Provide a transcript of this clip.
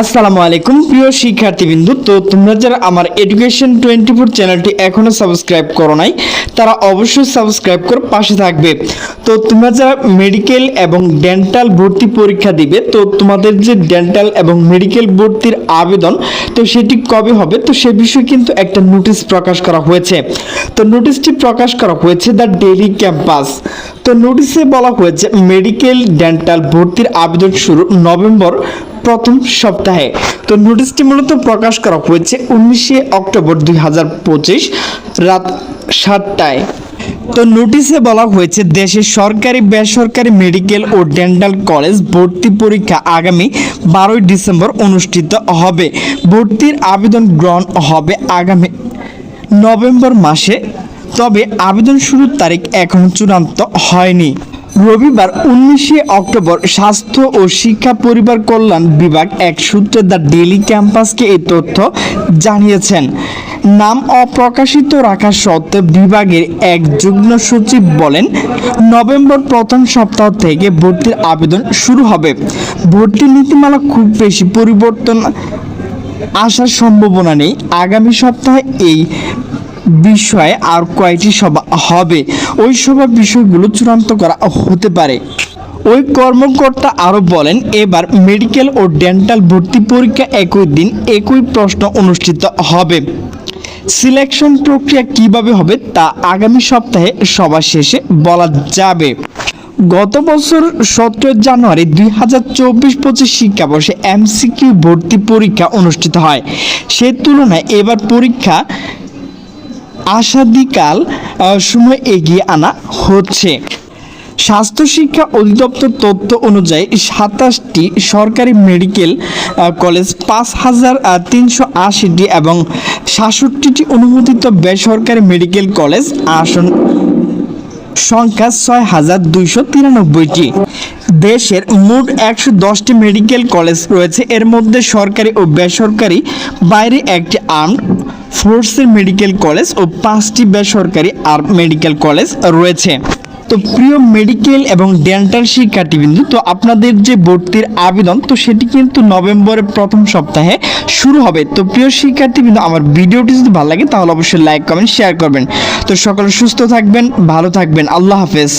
আসসালামু আলাইকুম, প্রিয় শিক্ষার্থীবৃন্দু। তো তোমরা যারা আমার এডুকেশন টোয়েন্টি ফোর চ্যানেলটি এখনও সাবস্ক্রাইব করো নাই, তারা অবশ্যই সাবস্ক্রাইব করে পাশে থাকবে। তো তোমরা যারা মেডিকেল এবং ডেন্টাল ভর্তি পরীক্ষা দিবে, তো তোমাদের যে ডেন্টাল এবং মেডিকেল ভর্তির আবেদন, তো সেটি কবে হবে? তো সে বিষয়ে কিন্তু একটা নোটিশ প্রকাশ করা হয়েছে। তো নোটিশটি প্রকাশ করা হয়েছে দ্য ডেলি ক্যাম্পাস তো নোটিশে বলা হয়েছে মেডিকেল ডেন্টাল ভর্তির আবেদন শুরু নভেম্বর প্রথম সপ্তাহে। তো নোটিশটি মূলত প্রকাশ করা হয়েছে উনিশে অক্টোবর দুই হাজার পঁচিশ রাত সাতটায়। তো নোটিশে বলা হয়েছে দেশের সরকারি, বেসরকারি মেডিকেল ও ডেন্টাল কলেজ ভর্তি পরীক্ষা আগামী বারোই ডিসেম্বর অনুষ্ঠিত হবে। ভর্তির আবেদন গ্রহণ হবে আগামী নভেম্বর মাসে, তবে আবেদন শুরুর তারিখ এখনও চূড়ান্ত হয়নি। রবিবার উনিশে অক্টোবর স্বাস্থ্য ও শিক্ষা পরিবার কল্যাণ বিভাগ এক সূত্রে দ্য ডেলি ক্যাম্পাসকে এই তথ্য জানিয়েছেন। নাম অপ্রকাশিত রাখা সত্ত্বেও বিভাগের এক যুগ্ম সচিব বলেন, নভেম্বর প্রথম সপ্তাহ থেকে ভর্তির আবেদন শুরু হবে। ভর্তি নীতিমালা খুব বেশি পরিবর্তন আসার সম্ভাবনা নেই। আগামী সপ্তাহে এই বিষয়ে আর কয়েকটি সভা হবে? ওই সভা বিষয়গুলো চূড়ান্ত করা হতে পারে। ওই কর্মকর্তা আরও বলেন, এবার মেডিকেল ও ডেন্টাল ভর্তি পরীক্ষা একই দিন একই প্রশ্ন অনুষ্ঠিত হবে। সিলেকশন প্রক্রিয়া কীভাবে হবে তা আগামী সপ্তাহে সভা শেষে বলা যাবে। গত বছর সতেরো জানুয়ারি দুই হাজার চব্বিশ পঁচিশ শিক্ষাবর্ষে এমসিকিউ ভর্তি পরীক্ষা অনুষ্ঠিত হয়। সে তুলনায় এবার পরীক্ষা আশাদিকাল আহ, সময় এগিয়ে আনা হচ্ছে। স্বাস্থ্য শিক্ষা অধিদপ্তর তথ্য অনুযায়ী সাতাশটি সরকারি মেডিকেল কলেজ পাঁচ হাজার তিনশো আশিটি এবং সাতষট্টিটি অনুমোদিত বেসরকারি মেডিকেল কলেজ আসন সংখ্যা ছয় হাজার দুইশো তিরানব্বইটি। দেশের মোট একশো দশটি মেডিকেল কলেজ রয়েছে। এর মধ্যে সরকারি ও বেসরকারি বাইরে একটি আর্মড ফোর্সের মেডিকেল কলেজ ও পাঁচটি বেসরকারি আর মেডিকেল কলেজ রয়েছে। তো প্রিয় মেডিকেল এবং ডেন্টাল শিক্ষার্থীবৃন্দু, তো আপনাদের যে ভর্তির আবেদন, তো সেটি কিন্তু নভেম্বরের প্রথম সপ্তাহে শুরু হবে। তো প্রিয় শিক্ষার্থীবৃন্দু, আমার ভিডিওটি যদি ভালো লাগে, তাহলে অবশ্যই লাইক, কমেন্ট, শেয়ার করবেন। তো সকলে সুস্থ থাকবেন, ভালো থাকবেন। আল্লাহ হাফেজ।